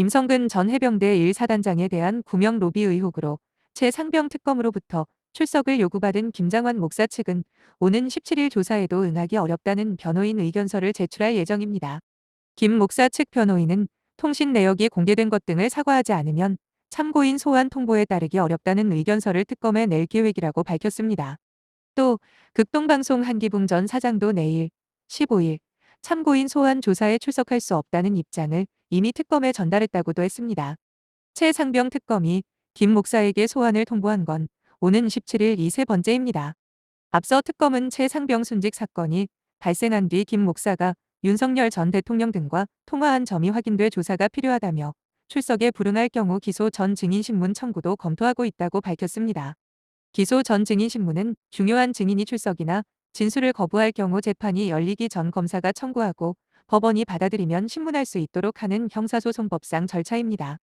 임성근 전 해병대 1사단장에 대한 구명 로비 의혹으로 최상병 특검으로부터 출석을 요구받은 김장환 목사 측은 오는 17일 조사에도 응하기 어렵다는 변호인 의견서를 제출할 예정입니다. 김 목사 측 변호인은 통신 내역이 공개된 것 등을 사과하지 않으면 참고인 소환 통보에 따르기 어렵다는 의견서를 특검에 낼 계획이라고 밝혔습니다. 또 극동방송 한기붕 전 사장도 내일 15일 참고인 소환 조사에 출석할 수 없다는 입장을 이미 특검에 전달했다고도 했습니다. 최상병 특검이 김 목사에게 소환을 통보한 건 오는 17일 이 세 번째입니다. 앞서 특검은 최상병 순직 사건이 발생한 뒤 김 목사가 윤석열 전 대통령 등과 통화한 점이 확인돼 조사가 필요하다며 출석에 불응할 경우 기소 전 증인신문 청구도 검토하고 있다고 밝혔습니다. 기소 전 증인신문은 중요한 증인이 출석이나 진술을 거부할 경우 재판이 열리기 전 검사가 청구하고 법원이 받아들이면 신문할 수 있도록 하는 형사소송법상 절차입니다.